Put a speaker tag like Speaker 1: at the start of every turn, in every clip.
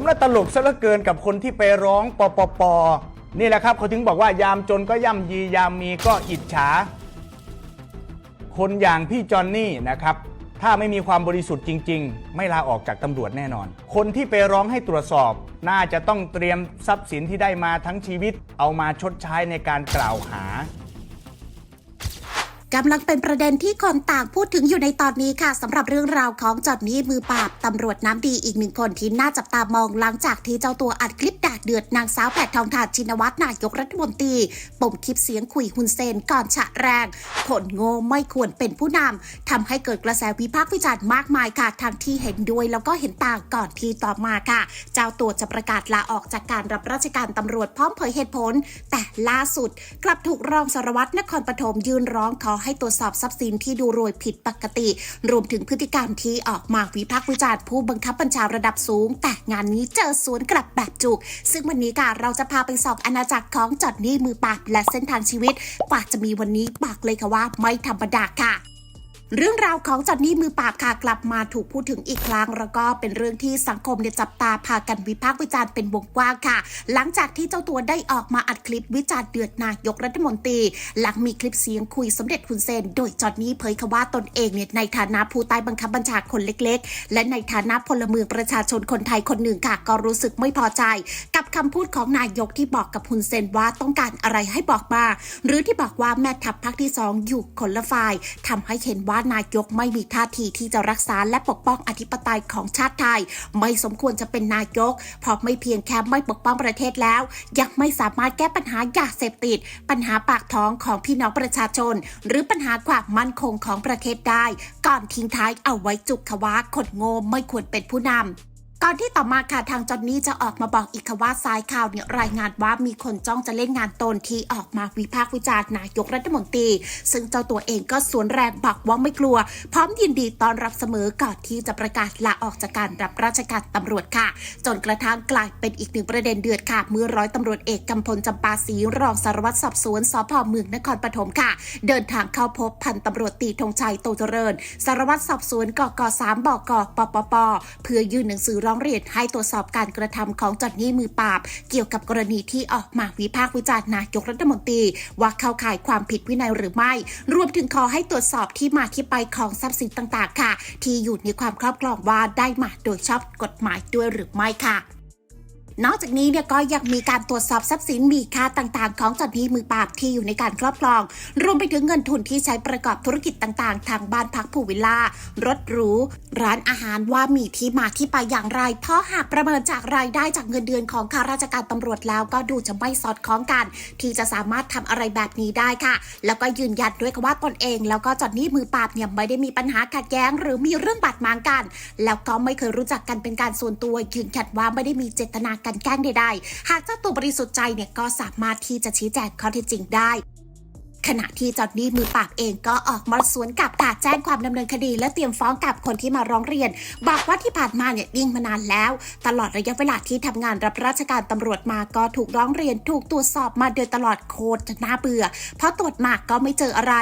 Speaker 1: ผมน่าตลกซะเหลือเกินกับคนที่ไปร้องปปปนี่แหละครับเขาถึงบอกว่ายามจนก็ย่ำยียามมีก็อิจฉา คนอย่างพี่จอนนี่นะครับ ถ้าไม่มีความบริสุทธิ์จริง ๆ ไม่ลาออกจากตำรวจแน่นอน คนที่ไปร้องให้ตรวจสอบ น่าจะต้องเตรียมทรัพย์สินที่ได้มาทั้งชีวิต เอามาชดใช้ในการกล่าวหา
Speaker 2: กำลังเป็นประเด็นที่คนต่างพูดถึงอยู่ในตอนนี้ค่ะสำหรับเรื่องราวของจอดนี้มือปราบตำรวจน้ำดีอีกหนึ่งคนที่น่าจับตามองหลังจากที่เจ้าตัวอัดคลิปด่าเดือดนางสาวแพททองทานชินวัตรนายกรัฐมนตรีปมคลิปเสียงคุยฮุนเซนก่อนฉะแรงคนโง่ไม่ควรเป็นผู้นำทำให้เกิดกระแสวิพากษ์วิจารณ์มากมายค่ะทั้งที่เห็นด้วยแล้วก็เห็นต่างก่อนที่ต่อมาค่ะ เจ้าตัวจะประกาศลาออกจากการรับราชการตำรวจพร้อมเผยเหตุผล แต่ล่าสุด กลับถูกรองสารวัตรนครปฐมยืนร้องขอให้ตรวจสอบทรัพย์สินที่ดูรวยผิดปกติ รวมถึงพฤติกรรมที่ออกมาวิพากษ์วิจารณ์ผู้บังคับบัญชาระดับสูง แต่งานนี้เจอสวนกลับแบบจุก ซึ่งวันนี้ค่ะเราจะพาไปสอบอาณาจักรของจอดนี่มือปราบและเส้นทางชีวิตกว่าจะมีวันนี้บอกเลยค่ะว่าไม่ธรรมดาค่ะ เรื่องราวของจอนนี่มือปราบค่ะกลับมาถูกพูดถึงอีกครั้ง แล้วก็เป็นเรื่องที่สังคมเนี่ยจับตาพากันวิพากษ์วิจารณ์เป็นวงกว้างค่ะ หลังจากที่เจ้าตัวได้ออกมาอัดคลิปวิจารณ์เดือดนายกรัฐมนตรี หลังมีคลิปเสียงคุยสมเด็จคุณเซน โดยจอนนี่เผยค่ะว่าตนเองเนี่ยในฐานะผู้ใต้บังคับบัญชาคนเล็กๆ และในฐานะพลเมืองประชาชนคนไทยคนหนึ่งค่ะ ก็รู้สึกไม่พอใจ กับคำพูดของนายกที่บอกกับคุณเซนว่าต้องการอะไรให้บอกมาหรือที่บอกว่าแม่ทัพภาคที่สองอยู่คนละฝ่ายทำให้เห็นว่านายกไม่มีท่าทีที่จะรักษาและปกป้องอธิปไตยของชาติไทย ไม่สมควรจะเป็นนายก เพราะไม่เพียงแค่ไม่ปกป้องประเทศแล้ว ยังไม่สามารถแก้ปัญหายาเสพติด ปัญหาปากท้องของพี่น้องประชาชน หรือปัญหาความมั่นคงของประเทศได้ ก่อนทิ้งท้ายเอาไว้จุกขวาคนโง่ไม่ควรเป็นผู้นำ ก่อนที่ต่อมาค่ะทางจอนนี่จะออกมาบอกอีกค่ะว่าสายข่าวเนี่ยรายงานว่ามีคนจ้องจะเล่นงานตนที่ออกมาวิพากษ์วิจารณ์นายกรัฐมนตรี ซึ่งเจ้าตัวเองก็สวนแรงบอกว่าไม่กลัว พร้อมยินดีต้อนรับเสมอก่อนที่จะประกาศลาออกจากการรับราชการตำรวจค่ะ จนกระทั่งกลายเป็นอีกหนึ่งประเด็นเดือดค่ะ เมื่อร้อยตำรวจเอกกำพลจำปาศรีรองสารวัตรสอบสวนสพเมืองนครปฐมค่ะ เดินทางเข้าพบพันตำรวจตีธงชัยโตเจริญ สารวัตรสอบสวนกกสามบกปปปเพื่อยื่นหนังสือร้องเรียนให้ตรวจสอบการกระทำของจอนนี่มือปราบ เกี่ยวกับกรณีที่ออกมาวิพากษ์วิจารณ์นายกรัฐมนตรี ว่าเข้าข่ายความผิดวินัยหรือไม่ รวมถึงขอให้ตรวจสอบที่มาที่ไปของทรัพย์สินต่างๆ ค่ะ ที่อยู่ในความครอบครองว่าได้มาโดยชอบกฎหมายด้วยหรือไม่ค่ะ นอกจากนี้เนี่ยก็ยังมีการตรวจสอบทรัพย์สินมีค่าต่างๆ ของจดนี้มือปราบที่อยู่ในการครอบครอง รวมไปถึงเงินทุนที่ใช้ประกอบธุรกิจต่างๆ ทางบ้านพักผู้วิลล่ารถหรูร้านอาหารว่ามีที่มาที่ไปอย่างไร เพราะหากประเมินจากรายได้จากเงินเดือนของข้าราชการตำรวจแล้วก็ดูจะไม่สอดคล้องกัน ที่จะสามารถทำอะไรแบบนี้ได้ค่ะ แล้วก็ยืนยันด้วยว่าตนเอง แล้วก็จดนี้มือปราบเนี่ยไม่ได้มีปัญหาขัดแย้ง หรือมีเรื่องบาดหมางกัน แล้วก็ไม่เคยรู้จักกันเป็นการส่วนตัวยืนยันว่าไม่ได้มีเจตนากกันแกล้งใดๆ หากเจ้าตัวบริสุทธิ์ใจเนี่ยก็สามารถที่จะชี้แจงข้อเท็จจริงได้ ขณะที่จอดนี่มือปราบเองก็ออกมาสวนกลับค่ะแจ้งความดำเนินคดี และเตรียมฟ้องกับคนที่มาร้องเรียน บอกว่าที่ผ่านมาเนี่ยนิ่งมานานแล้ว ตลอดระยะเวลาที่ทำงานรับราชการตำรวจมาก็ถูกร้องเรียน ถูกตรวจสอบมาโดยตลอดโคตรจะน่าเบื่อ เพราะตรวจมากก็ไม่เจออะไร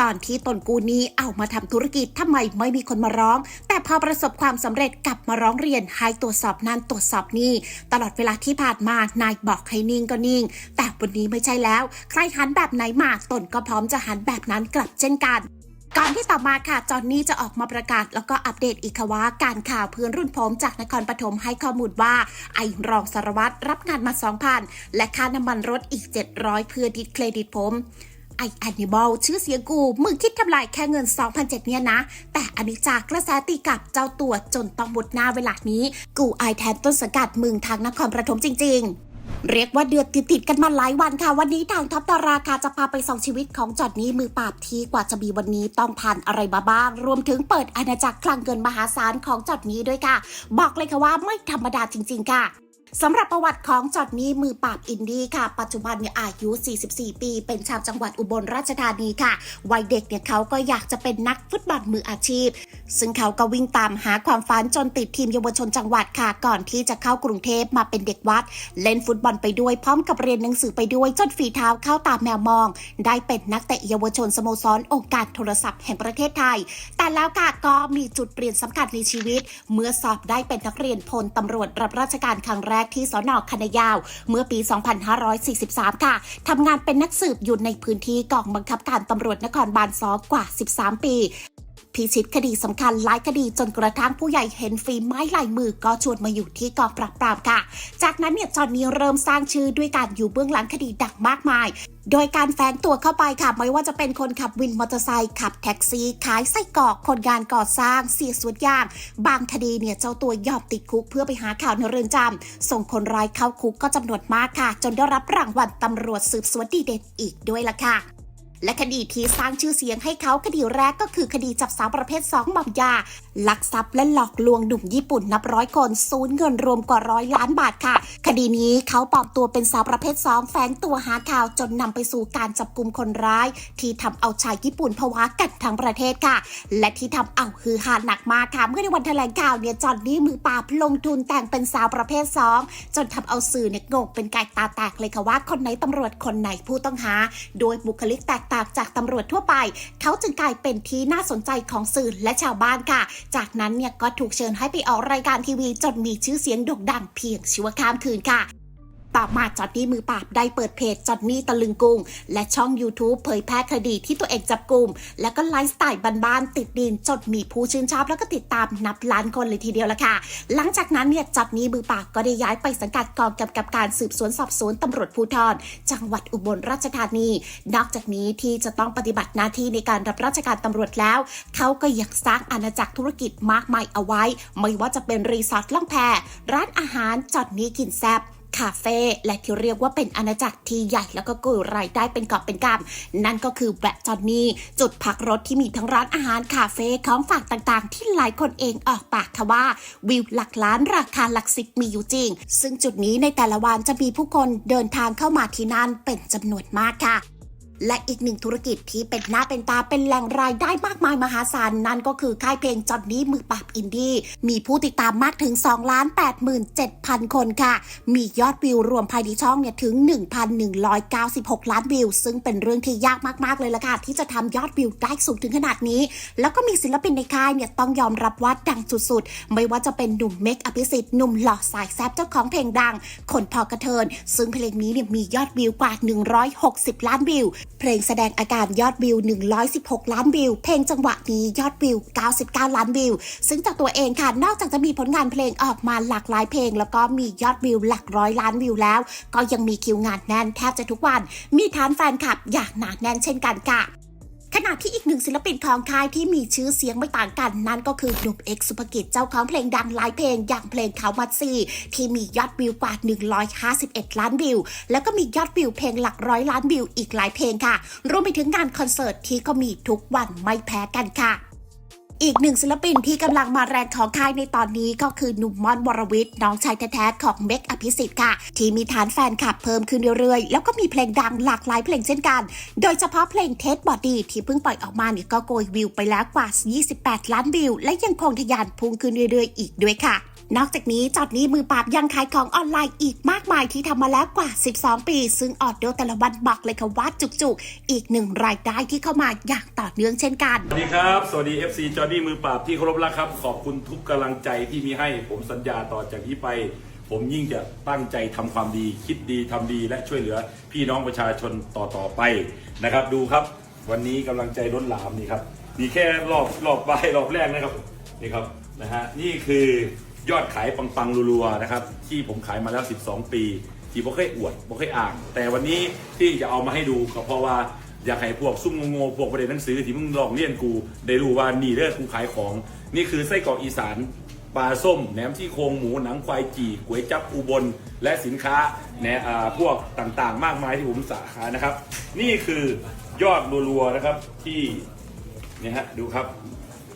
Speaker 2: ตอนที่ตนกูนี้เอามาทำธุรกิจทำไมไม่มีคนมาร้อง แต่พอประสบความสำเร็จกลับมาร้องเรียนให้ตรวจสอบนั่นตรวจสอบนี่ตลอดเวลาที่ผ่านมานายบอกให้นิ่งก็นิ่ง แต่วันนี้ไม่ใช่แล้ว ใครหันแบบไหนมาตนก็พร้อมจะหันแบบนั้นกลับเช่นกันก่อนที่ต่อมาค่ะ จอนนี่จะออกมาประกาศแล้วก็อัปเดตอีกค่ะว่าการข่าวเพื่อนรุ่นผมจากนครปฐมให้ข้อมูลว่า ไอรองสารวัตรรับงานมา 2,000 และค่าน้ำมันรถอีก 700 เพื่อดิดเครดิตผมไอแอนิบอลชื่อเสียงกู มึงคิดทำลายแค่เงิน 2,007เนี่ยนะ แต่อันนี้จากกระแสตีกับเจ้าตัวจนต้องหมดหน้าเวลานี้ กูไอแทนต้นสังกัดมึงทางนครปฐมจริง ๆ เรียกว่าเดือดติดๆกันมาหลายวันค่ะ วันนี้ทางท็อปดาราค่ะจะพาไปส่องชีวิตของจอดนี้มือปราบทีกว่าจะมีวันนี้ต้องผ่านอะไรมาบ้าง รวมถึงเปิดอาณาจักรคลังเงินมหาศาลของจอดนี้ด้วยค่ะ บอกเลยค่ะว่าไม่ธรรมดาจริง ๆ ค่ะ สำหรับประวัติของจอดนี้มือปราบอินดี้ค่ะ ปัจจุบันเนี่ยอายุ 44 ปี เป็นชาวจังหวัดอุบลราชธานีค่ะ วัยเด็กเนี่ยเขาก็อยากจะเป็นนักฟุตบอลมืออาชีพ ซึ่งเขาก็วิ่งตามหาความฝันจนติดทีมเยาวชนจังหวัดค่ะ ก่อนที่จะเข้ากรุงเทพมาเป็นเด็กวัด เล่นฟุตบอลไปด้วยพร้อมกับเรียนหนังสือไปด้วยจนฝีเท้าเข้าตามแมวมอง ได้เป็นนักเตะเยาวชนสโมสรองค์การโทรศัพท์แห่งประเทศไทย แต่แล้วค่ะก็มีจุดเปลี่ยนสำคัญในชีวิต เมื่อสอบได้เป็นนักเรียนพลตำรวจรับราชการครั้งแรกที่สนคณะยาว เมื่อปี 2543 ค่ะทำงานเป็นนักสืบอยู่ในพื้นที่กองบังคับการตำรวจนครบาลซอกว่า 13 ปี พิชิตคดีสำคัญหลายคดีจนกระทั่งผู้ใหญ่เห็นฝีไม้ลายมือก็ชวนมาอยู่ที่กองปราบปรามค่ะ จากนั้นเนี่ยจอนนี้เริ่มสร้างชื่อด้วยการอยู่เบื้องหลังคดีดังมากมายโดยการแฝงตัวเข้าไปค่ะ ไม่ว่าจะเป็นคนขับวินมอเตอร์ไซค์ขับแท็กซี่ ขายไส้กรอกคนงานก่อสร้างเสียสวนยาง บางคดีเนี่ยเจ้าตัวยอมติดคุกเพื่อไปหาข่าวในเรือนจำส่งคนร้ายเข้าคุกก็จำนวนมากค่ะ จนได้รับรางวัลตำรวจสืบสวนดีเด่นอีกด้วยล่ะค่ะ และคดีที่สร้างชื่อเสียงให้เขาคดีแรกก็คือคดีจับสาวประเภท2หมอมยา ลักทรัพย์และหลอกลวงหนุ่มญี่ปุ่นนับร้อยคนสูญเงินรวมกว่าร้อยล้านบาทค่ะ คดีนี้เขาปลอมตัวเป็นสาวประเภท2แฝงตัวหาข่าวจนนำไปสู่การจับกลุ่มคนร้าย ที่ทำเอาชายญี่ปุ่นผวากันทั้งประเทศค่ะ และที่ทำเอาฮือฮาหนักมากค่ะเมื่อในวันแถลงข่าวเนี่ยจอนนี่มือปราบลงทุนแต่งเป็นสาวประเภท2จนทำเอาสื่อเนี่ยงงเป็นไก่ตาแตกเลยค่ะว่าคนไหนตำรวจคนไหนผู้ต้องหา โดยบุคลิกแตกต่างจากตำรวจทั่วไป เขาจึงกลายเป็นที่น่าสนใจของสื่อและชาวบ้านค่ะ จากนั้นเนี่ยก็ถูกเชิญให้ไปออกรายการทีวีจนมีชื่อเสียงโด่งดังเพียงชั่วข้ามคืนค่ะ ต่อมาจอดนี่มือปราบได้เปิดเพจจอดนี่ตะลึงกุง และช่อง YouTube เผยแพร่คดีที่ตัวเองจับกลุ่ม แล้วก็ไลฟ์สไตล์บ้านๆติดดินจนมีผู้ชื่นชอบแล้วก็ติดตามนับล้านคนเลยทีเดียวละค่ะ หลังจากนั้นเนี่ยจอดนี่มือปราบก็ได้ย้ายไปสังกัดกองกำกับการสืบสวนสอบสวนตำรวจภูธรจังหวัดอุบลราชธานี นอกจากนี้ที่จะต้องปฏิบัติหน้าที่ในการรับราชการตำรวจแล้ว เขาก็ยังสร้างอาณาจักรธุรกิจมากมายเอาไว้ ไม่ว่าจะเป็นรีสอร์ทล่องแพร้านอาหารจอดนี้กินแซบ คาเฟ่และที่เรียกว่าเป็นอาณาจักรที่ใหญ่แล้วก็กุยรายได้เป็นกอบเป็นกำนั่นก็คือแบรจอนนี่จุดพักรถที่มีทั้งร้านอาหารคาเฟ่ของฝากต่างๆ ที่หลายคนเองออกปากค่ะว่า วิวหลักล้านราคาหลักสิบมีอยู่จริง ซึ่งจุดนี้ในแต่ละวันจะมีผู้คนเดินทางเข้ามาที่นั่นเป็นจำนวนมากค่ะ และอีกหนึ่งธุรกิจที่เป็นหน้าเป็นตาเป็นแหล่งรายได้มากมายมหาศาลนั่นก็คือค่ายเพลงจอนนี่มือปราบอินดี้มีผู้ติดตามมากถึง2ล้าน87,000 คนค่ะ มียอดวิวรวมภายในช่องเนี่ยถึง 1,196 ล้านวิว ซึ่งเป็นเรื่องที่ยากมากๆเลยละค่ะ ที่จะทำยอดวิวได้สูงถึงขนาดนี้ แล้วก็มีศิลปินในค่ายเนี่ยต้องยอมรับว่าดังสุดๆ ไม่ว่าจะเป็นหนุ่มเมกอภิสิทธิ์หนุ่มหล่อสายแซบเจ้าของเพลงดัง คนพอกระเทิน ซึ่งเพลงนี้เนี่ยมียอดวิวกว่า 160 ล้านวิวเพลงแสดงอาการยอดวิว 116 ล้านวิว เพลงจังหวะนี้ยอดวิว 99 ล้านวิว ซึ่งจากตัวเองค่ะ นอกจากจะมีผลงานเพลงออกมาหลากหลายเพลง แล้วก็มียอดวิวหลักร้อยล้านวิวแล้ว ก็ยังมีคิวงานแน่นแทบจะทุกวัน มีฐานแฟนคลับ อย่างหนาแน่นเช่นกันค่ะ ขณะที่อีกหนึ่งศิลปินของค่ายที่มีชื่อเสียงไม่ต่างกัน นั่นก็คือหนุ่มเอกสุภกิจเจ้าของเพลงดังหลายเพลงอย่างเพลงเขามัดซีที่มียอดวิวกว่า 151 ล้านวิว แล้วก็มียอดวิวเพลงหลักร้อยล้านวิวอีกหลายเพลงค่ะ รวมไปถึงงานคอนเสิร์ตที่ก็มีทุกวันไม่แพ้กันค่ะ อีกหนึ่งศิลปินที่กำลังมาแรงของค่ายในตอนนี้ก็คือหนุ่มมอนวรวิทย์น้องชายแท้ๆของเมกอภิสิทธิ์ค่ะ ที่มีฐานแฟนคลับเพิ่มขึ้นเรื่อยๆ แล้วก็มีเพลงดังหลากหลายเพลงเช่นกัน โดยเฉพาะเพลงเทสบอดี้ที่เพิ่งปล่อยออกมาเนี่ยก็โกยวิวไปแล้วกว่า 28 ล้านวิว และยังคงทะยานพุ่งขึ้นเรื่อยๆ อีกด้วยค่ะ นอกจากนี้จอดนี้มือปราบยังขายของออนไลน์อีกมากมายที่ทำมาแล้วกว่า 12 ปี ซึ่งออเดอร์แต่ละวันบอกเลยค่ะว่าจุกๆ อีกหนึ่งรายได้ที่เข้ามาอย่างต่อเนื่องเช่นกัน
Speaker 3: สวัสดีครับ สวัสดี FC จอร์ดี้มือปราบที่เคารพรักครับ ขอบคุณทุกกำลังใจที่มีให้ผมสัญญาต่อจากนี้ไป ผมยิ่งจะตั้งใจทำความดี คิดดีทำดีและช่วยเหลือพี่น้องประชาชนต่อต่อๆไปนะครับ ดูครับ วันนี้กำลังใจล้นหลามนี่ครับมีแค่รอบรอบใบรอบแรกนะครับนี่ครับนะฮะนี่คือ ยอดขายปังๆรัวๆนะครับที่ผมขายมาแล้ว 12 ปี ที่บ่เคยอวดบ่เคยอ่าง แต่วันนี้ที่จะเอามาให้ดูก็เพราะว่าอยากให้พวกซุ่มโง่ๆพวกประเด็นหนังสือที่มึงลองเรียนกูได้รู้ว่านี่เด้อกูขายของ นี่คือไส้กรอกอีสานปลาส้มแหนมที่โครงหมูหนังควายจีก๋วยจับอุบล และสินค้าแหนอ่าพวกต่างๆ มากมายที่ผมสาขานะครับ นี่คือยอดรัวๆนะครับที่เนี่ยฮะดูครับ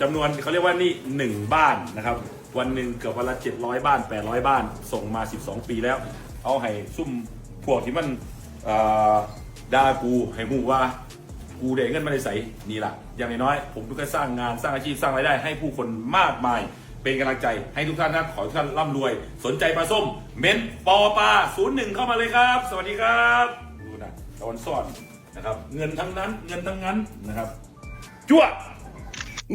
Speaker 3: จำนวนเขาเรียกว่านี่หนึ่งบ้านนะครับ วันหนึ่งเกือบวันละ 700 บ้าน 800 บ้าน ส่งมา 12 ปีแล้ว เอาให้ซุ่มพวกที่มันด่ากูให้หูว่ากูได้เงินมาได้ใส่นี่ล่ะอย่างน้อยๆผมก็สร้างงานสร้างอาชีพสร้างรายได้ ให้ผู้คนมากมาย เป็นกำลังใจให้ทุกท่านนะขอให้ทุกท่านร่ำรวย สนใจปลาส้ม เม้นปอปลาศูนย์หนึ่งเข้ามาเลยครับ สวัสดีครับดูนะตอนสอนนะครับ เงินทั้งนั้นเงินทั้งนั้นนะครับ จั่ว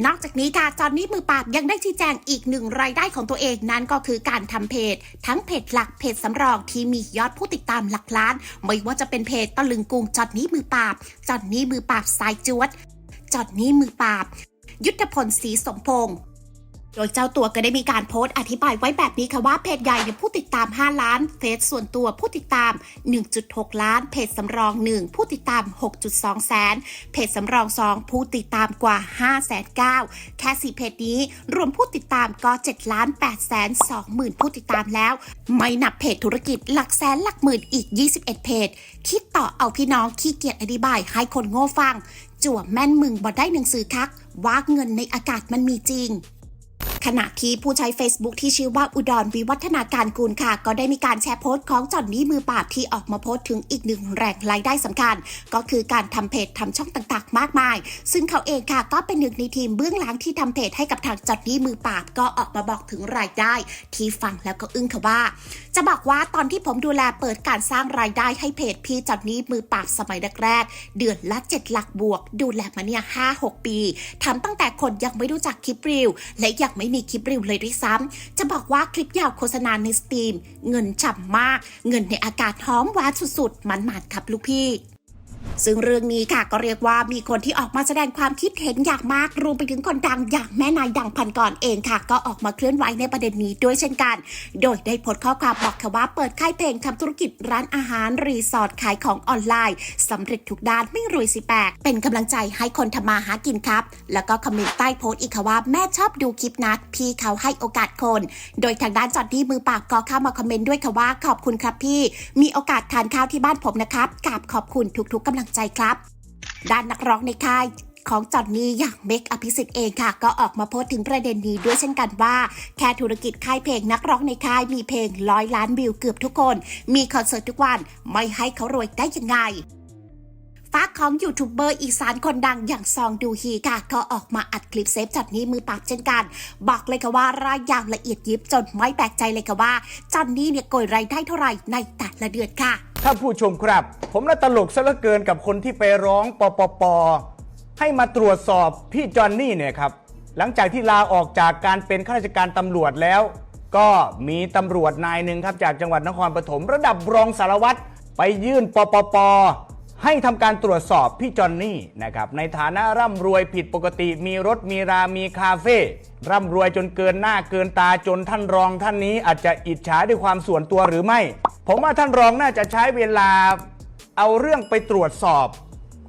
Speaker 2: นอกจากนี้ค่ะจอนนี่มือปราบยังได้ชี้แจงอีกหนึ่งรายได้ของตัวเองนั้นก็คือการทำเพจ ทั้งเพจหลักเพจสำรองที่มียอดผู้ติดตามหลักล้าน ไม่ว่าจะเป็นเพจตะลึงกรุงจอนนี่มือปราบจอนนี่มือปราบสายจวดจอนนี่มือปราบ ยุทธพลศรีสมพงษ์ โดยเจ้าตัวก็ได้มีการโพสต์อธิบายไว้แบบนี้ค่ะว่าเพจใหญ่เนี่ยผู้ติดตาม 5 ล้าน เฟซส่วนตัวผู้ติดตาม 1.6 ล้าน เพจสำรอง 1 ผู้ติดตาม 6.2 แสน เพจสำรอง 2 ผู้ติดตามกว่า5 9 0 0 0แค่สี่เพจนี้รวมผู้ติดตามก็ 7 ล้าน8แสน2หมื่นผู้ติดตามแล้ว ไม่นับเพจธุรกิจหลักแสนหลักหมื่นอีก 21 เพจ คิดต่อเอาพี่น้องขี้เกียจอธิบายให้คนโง่ฟัง จั่วแม่นมึงบ่ได้หนังสือคักว่าเงินในอากาศมันมีจริง ขณะที่ผู้ใช้ Facebook ที่ชื่อว่าอุดรวิวัฒนาการกูลค่ะ ก็ได้มีการแชร์โพสต์ของจอนนี่มือปราบที่ออกมาโพสต์ถึงอีกหนึ่งแหล่งรายได้สำคัญ ก็คือการทำเพจทำช่องต่างๆ มากมาย ซึ่งเขาเองค่ะก็เป็นหนึ่งในทีมเบื้องหลังที่ทำเพจให้กับทางจอนนี่มือปราบก็ออกมาบอกถึงรายได้ ที่ฟังแล้วก็อึ้งค่ะว่า จะบอกว่าตอนที่ผมดูแลเปิดการสร้างรายได้ให้เพจพี่จอนนี่มือปราบสมัยแรกๆเดือนละเจ็ดหลักบวก ดูแลมาเนี่ยห้าหกปีทำตั้งแต่คนยังไม่รู้จักคลิปรีวและยังไม่มีคลิปรีวิวเลยด้วยซ้ำจะบอกว่าคลิปยาวโฆษณาในสตรีม เงินฉ่ำมาก เงินในอากาศหอมหวานสุดๆ มันหมัดครับลูกพี่ ซึ่งเรื่องนี้ค่ะก็เรียกว่ามีคนที่ออกมาแสดงความคิดเห็นอย่างมากรวมไปถึงคนดังอย่างแม่นายดังพันก่อนเองค่ะ ก็ออกมาเคลื่อนไหวในประเด็นนี้ด้วยเช่นกัน โดยได้โพสต์ข้อความบอกค่ะว่าเปิดค่ายเพลงทำธุรกิจร้านอาหารรีสอร์ทขายของออนไลน์สำเร็จทุกด้านไม่รวยสิแปลกเป็นกำลังใจให้คนทำมาหากินครับ แล้วก็คอมเมนต์ใต้โพสต์อีกค่ะว่าแม่ชอบดูคลิปนัดพี่เขาให้โอกาสคน โดยทางด้านจอดดี้มือปาบก็เข้ามาคอมเมนต์ด้วยค่ะว่าขอบคุณครับพี่ มีโอกาสทานข้าวที่บ้านผมนะครับกราบขอบคุณทุกๆกำลังใจครับ ด้านนักร้องในค่ายของจอนนี่อย่างเมกอภิสิทธิ์เองค่ะ ก็ออกมาโพสต์ถึงประเด็นนี้ด้วยเช่นกันว่า แค่ธุรกิจค่ายเพลงนักร้องในค่ายมีเพลงร้อยล้านวิวเกือบทุกคน มีคอนเสิร์ตทุกวันไม่ให้เขารวยได้ยังไงฝาของยูทูบเบอร์อีสานคนดังอย่างซองดูฮีค่ะ ก็ออกมาอัดคลิปเซฟจอนนี่มือปราบเช่นกัน บอกเลยค่ะว่ารายยาวละเอียดยิบจนไม่แปลกใจเลยค่ะว่าจอนนี่เนี่ยโกยรายได้เท่าไหร่ในแต่ละเดือนค่ะ
Speaker 1: ท่านผู้ชมครับ ผมน่าตลกซะเหลือเกินกับคนที่ไปร้องปปป ให้มาตรวจสอบพี่จอนนี่เนี่ยครับ หลังจากที่ลาออกจากการเป็นข้าราชการตำรวจแล้ว ก็มีตำรวจนายหนึ่งครับจากจังหวัดนครปฐมระดับรองสารวัตรไปยื่นปปป ให้ทำการตรวจสอบพี่จอนนี่นะครับในฐานะร่ำรวยผิดปกติ มีรถมีรามีคาเฟ่ร่ำรวยจนเกินหน้าเกินตาจนท่านรองท่านนี้อาจจะอิจฉาด้วยความส่วนตัวหรือไม่ ผมว่าท่านรองน่าจะใช้เวลาเอาเรื่องไปตรวจสอบ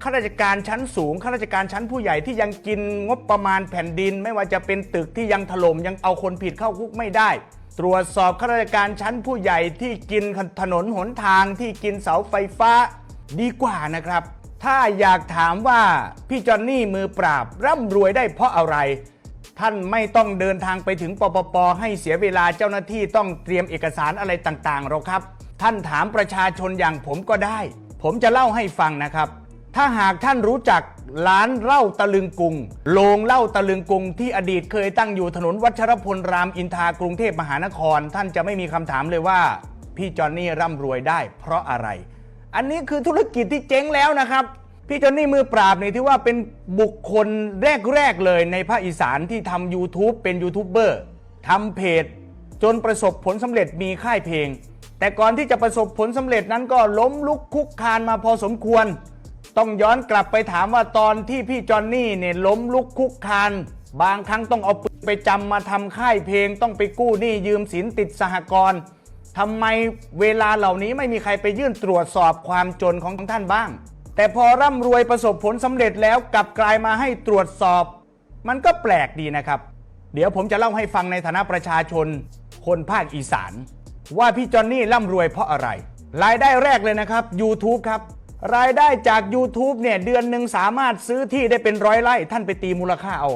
Speaker 1: ข้าราชการชั้นสูงข้าราชการชั้นผู้ใหญ่ที่ยังกินงบประมาณแผ่นดิน ไม่ว่าจะเป็นตึกที่ยังถล่มยังเอาคนผิดเข้าคุกไม่ได้ ตรวจสอบข้าราชการชั้นผู้ใหญ่ที่กินถนนหนทางที่กินเสาไฟฟ้าดีกว่านะครับ ถ้าอยากถามว่าพี่จอนนี่มือปราบร่ำรวยได้เพราะอะไร ท่านไม่ต้องเดินทางไปถึงปปปให้เสียเวลาเจ้าหน้าที่ต้องเตรียมเอกสารอะไรต่างๆหรอกครับ ท่านถามประชาชนอย่างผมก็ได้ ผมจะเล่าให้ฟังนะครับ ถ้าหากท่านรู้จักร้านเหล้าตะลึงกรุงโรงเหล้าตะลึงกรุงที่อดีตเคยตั้งอยู่ถนนวัชรพลรามอินทากรุงเทพมหานคร ท่านจะไม่มีคำถามเลยว่า พี่จอนนี่ร่ำรวยได้เพราะอะไร อันนี้คือธุรกิจที่เจ๊งแล้วนะครับพี่จอนนี่มือปราบเนี่ยที่ว่าเป็นบุคคลแรก ๆ เลยในภาคอีสานที่ทำ YouTube เป็นยูทูบเบอร์ทำเพจ จนประสบผลสำเร็จมีค่ายเพลง แต่ก่อนที่จะประสบผลสำเร็จนั้นก็ล้มลุกคุกคานมาพอสมควร ต้องย้อนกลับไปถามว่าตอนที่พี่จอนนี่เนี่ยล้มลุกคุกคาน บางครั้งต้องเอาปืนไปจำมาทำค่ายเพลง ต้องไปกู้หนี้ยืมสินติดสหกรณ์ทำไมเวลาเหล่านี้ไม่มีใครไปยื่นตรวจสอบความจนของท่านบ้าง แต่พอร่ำรวยประสบผลสำเร็จแล้วกลับกลายมาให้ตรวจสอบ มันก็แปลกดีนะครับ เดี๋ยวผมจะเล่าให้ฟังในฐานะประชาชนคนภาคอีสาน ว่าพี่จอนนี่ร่ำรวยเพราะอะไร รายได้แรกเลยนะครับ YouTube ครับ รายได้จาก YouTube เนี่ยเดือนหนึ่งสามารถซื้อที่ได้เป็นร้อยไร่ท่านไปตีมูลค่าเอา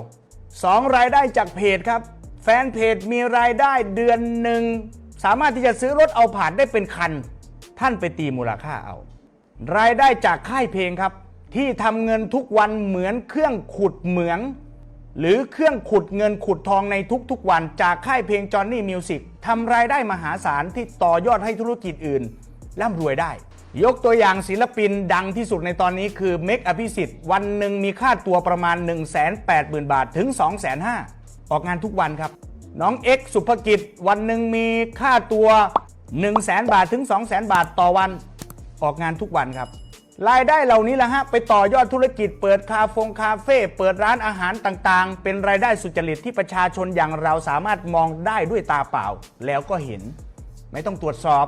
Speaker 1: สองรายได้จากเพจครับ แฟนเพจมีรายได้เดือนหนึ่งสามารถที่จะซื้อรถเอาผ่านได้เป็นคัน ท่านไปตีมูลค่าเอา รายได้จากค่ายเพลงครับ ที่ทำเงินทุกวันเหมือนเครื่องขุดเหมือง หรือเครื่องขุดเงินขุดทองในทุกๆวันจากค่ายเพลงจอ h n นี่มิวสิกทำรายได้มหาศาลที่ต่อยอดให้ธุรกิจอื่นร่ำรวยได้ ยกตัวอย่างศิลปินดังที่สุดในตอนนี้คือเมกอภิสิทธิ์วันหนึ่งมีค่าตัวประมาณ 1 8 0 0 0 0 บาทถึง 2 5 0 0 0ออกงานทุกวันครับ น้องเอ็กซ์สุภกิจวันหนึ่งมีค่าตัว 1 0 0 0 0แบาทถึง 2 0 0 0 0 0 บาทต่อวัน ออกงานทุกวันครับ รายได้เหล่านี้แหละฮะไปต่อยอดธุรกิจเปิดคาเฟงคาเฟ่เปิดร้านอาหารต่างๆ เป็นรายได้สุจริตที่ประชาชนอย่างเราสามารถมองได้ด้วยตาเปล่า แล้วก็เห็น ไม่ต้องตรวจสอบ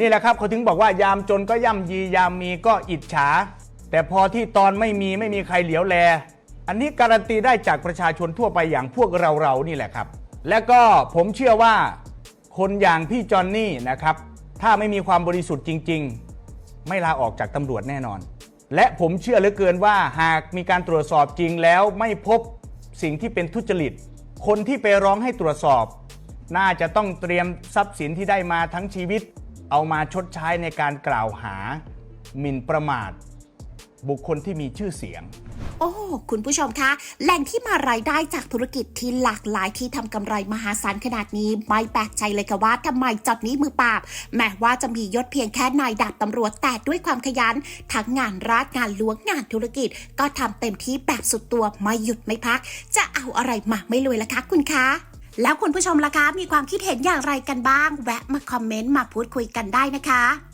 Speaker 1: นี่แหละครับเขาถึงบอกว่ายามจนก็ย่ำยียามมีก็อิจฉา แต่พอที่ตอนไม่มีไม่มีใครเหลียวแล อันนี้การันตีได้จากประชาชนทั่วไปอย่างพวกเราเรานี่แหละครับ และก็ผมเชื่อว่า คนอย่างพี่จอนนี่นะครับถ้าไม่มีความบริสุทธิ์จริง ๆ ไม่ลาออกจากตำรวจแน่นอน และผมเชื่อเหลือเกินว่าหากมีการตรวจสอบจริงแล้วไม่พบสิ่งที่เป็นทุจริต คนที่ไปร้องให้ตรวจสอบ น่าจะต้องเตรียมทรัพย์สินที่ได้มาทั้งชีวิต เอามาชดใช้ในการกล่าวหาหมิ่นประมาท บุคคลที่มีชื่อเสียง
Speaker 2: โอ้ คุณผู้ชมคะ แหล่งที่มารายได้จากธุรกิจที่หลากหลายที่ทำกำไรมหาศาลขนาดนี้ ไม่แปลกใจเลยค่ะว่าทำไมจอดนี้มือปราบ แม้ว่าจะมียศเพียงแค่นายดาบตำรวจแต่ด้วยความขยัน ทั้งงานราชงานล้วงงานธุรกิจ ก็ทำเต็มที่แบบสุดตัวไม่หยุดไม่พัก จะเอาอะไรมาไม่รวยละคะคุณคะแล้วคุณผู้ชมล่ะคะ มีความคิดเห็นอย่างไรกันบ้าง แวะมาคอมเมนต์มาพูดคุยกันได้นะคะ